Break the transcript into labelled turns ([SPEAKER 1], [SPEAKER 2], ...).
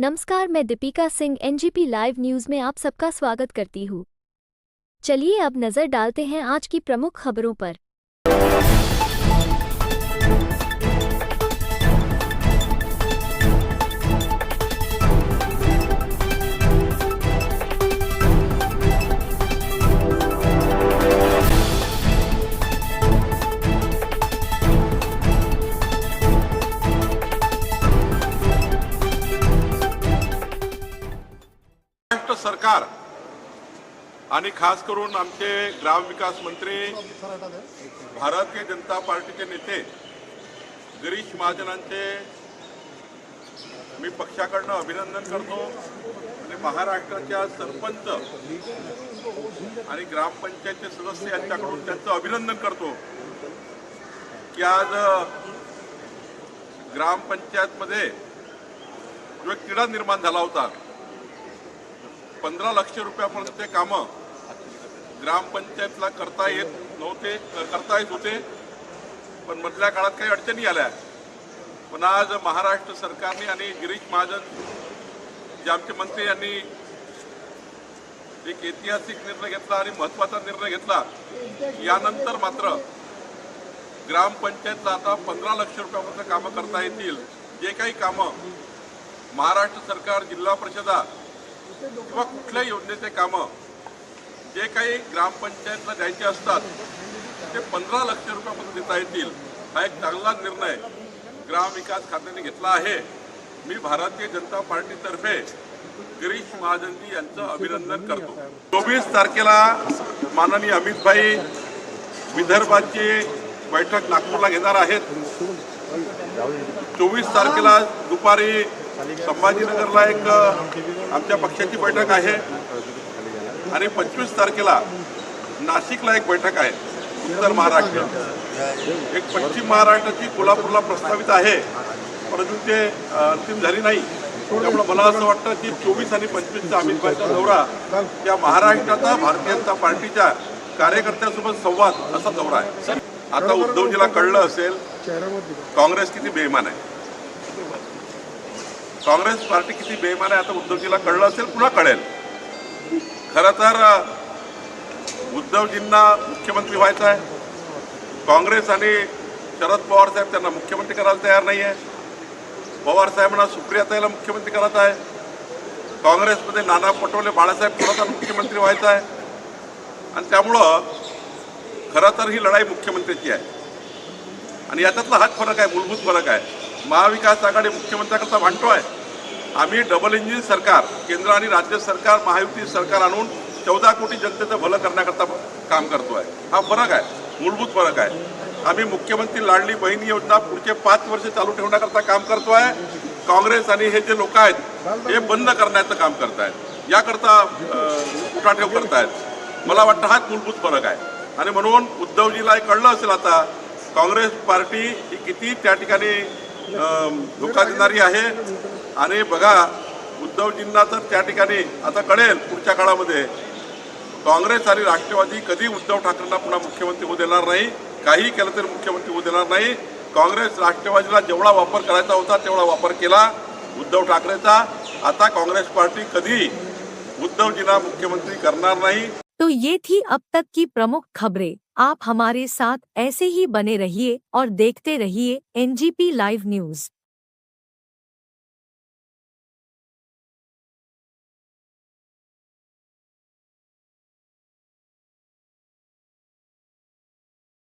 [SPEAKER 1] नमस्कार मैं Deepika Singh NGP live news में आप सबका स्वागत करती हूँ। चलिए अब नजर डालते हैं आज की प्रमुख खबरों पर।
[SPEAKER 2] सरकार आणि खास करून आमचे ग्रामविकास मंत्री भारतीय जनता पार्टीचे नेते गिरीश महाजनांचे मी पक्षाकडनं अभिनंदन करतो. आणि महाराष्ट्राच्या सरपंच आणि ग्रामपंचायतचे सदस्य यांच्याकडून त्यांचं अभिनंदन करतो की आज ग्रामपंचायतमध्ये जो एक तिढा निर्माण झाला होता. पंधरा लक्ष रुपयापर्यंत ते कामं ग्रामपंचायतला करता येत नव्हते करता येत होते. पण मधल्या काळात काही अडचणी आल्या. पण आज महाराष्ट्र सरकारने आणि गिरीश महाजन जे आमचे मंत्री यांनी एक ऐतिहासिक निर्णय घेतला आणि महत्त्वाचा निर्णय घेतला यानंतर मात्र ग्रामपंचायतला आता पंधरा लक्ष रुपयापर्यंत कामं करता येतील. जे काही कामं महाराष्ट्र सरकार जिल्हा परिषदा किंवा कुठल्याही योजनेचे कामं जे काही ग्रामपंचायतला द्यायचे असतात ते पंधरा लक्ष रुपयापर्यंत देता येतील. हा एक चांगला निर्णय ग्रामविकास खात्याने घेतला आहे. मी भारतीय जनता पार्टीतर्फे गिरीश महाजनजी यांचं अभिनंदन करतो. चोवीस तारखेला माननीय अमितभाई विदर्भाची बैठक नागपूरला घेणार आहेत. चोवीस तारखेला दुपारी संभाजीनगरला एक आमच्या पक्षाची बैठक आहे. आणि पंचवीस तारखेला नाशिकला एक बैठक आहे उत्तर महाराष्ट्र. एक पश्चिम महाराष्ट्राची कोल्हापूरला प्रस्तावित आहे परंतु ते अंतिम झाली नाही. त्यामुळे मला असं वाटतं की चोवीस आणि पंचवीसचा अमितभाईचा दौरा या महाराष्ट्राचा भारतीय जनता पार्टीच्या कार्यकर्त्यांसोबत संवाद असा दौरा आहे. आता उद्धवजीला कळलं असेल काँग्रेस किती बेईमान आहे. काँग्रेस पार्टी किती बेईमान आहे आता उद्धवजीला कळलं असेल पुन्हा कळेल. खरं तर उद्धवजींना मुख्यमंत्री व्हायचं आहे. काँग्रेस आणि शरद पवार साहेब त्यांना मुख्यमंत्री करायला तयार नाही आहे पवार साहेबांना सुप्रियाताईला मुख्यमंत्री करत आहे. काँग्रेसमध्ये नाना पटोले बाळासाहेब थोरातांना मुख्यमंत्री व्हायचं आहे. आणि त्यामुळं खरं तर ही लढाई मुख्यमंत्र्याची आहे. आणि याच्यातला हाच फरक आहे मूलभूत फरक आहे. महाविकास आघाडी मुख्यमंत्र्याकरता भांडतो आहे आम्ही डबल इंजिन सरकार केंद्र आणि राज्य सरकार महायुती सरकार आणून चौदा कोटी जनतेचं भलं करण्याकरता काम करतो आहे हा फरक आहे मूलभूत फरक आहे. आम्ही मुख्यमंत्री लाडली बहीण योजना पुढचे पाच वर्ष चालू ठेवण्याकरता काम करतो आहे काँग्रेस आणि हे जे लोक आहेत हे बंद करण्याचं काम करत आहेत याकरता अं, उठाठेव करतायत. मला वाटतं हाच मूलभूत फरक आहे. आणि म्हणून उद्धवजीला कळलं असेल आता काँग्रेस पार्टी ही किती त्या ठिकाणी धोका देणारी आहे. आणि बघा उद्धवजींना तर त्या ठिकाणी आता कळेल पुढच्या काळामध्ये. काँग्रेस आणि राष्ट्रवादी कधी उद्धव ठाकरेंना पुन्हा मुख्यमंत्री होऊ देणार नाही. काही केलं तरी मुख्यमंत्री होऊ देणार नाही. काँग्रेस राष्ट्रवादीला जेवढा वापर करायचा होता तेवढा वापर केला उद्धव ठाकरेचा. आता काँग्रेस पार्टी कधी उद्धवजींना मुख्यमंत्री करणार नाही.
[SPEAKER 3] ये थी अब तक की प्रमुख खबरें। आप हमारे साथ ऐसे ही बने रहिए और देखते रहिए एनजीपी लाइव न्यूज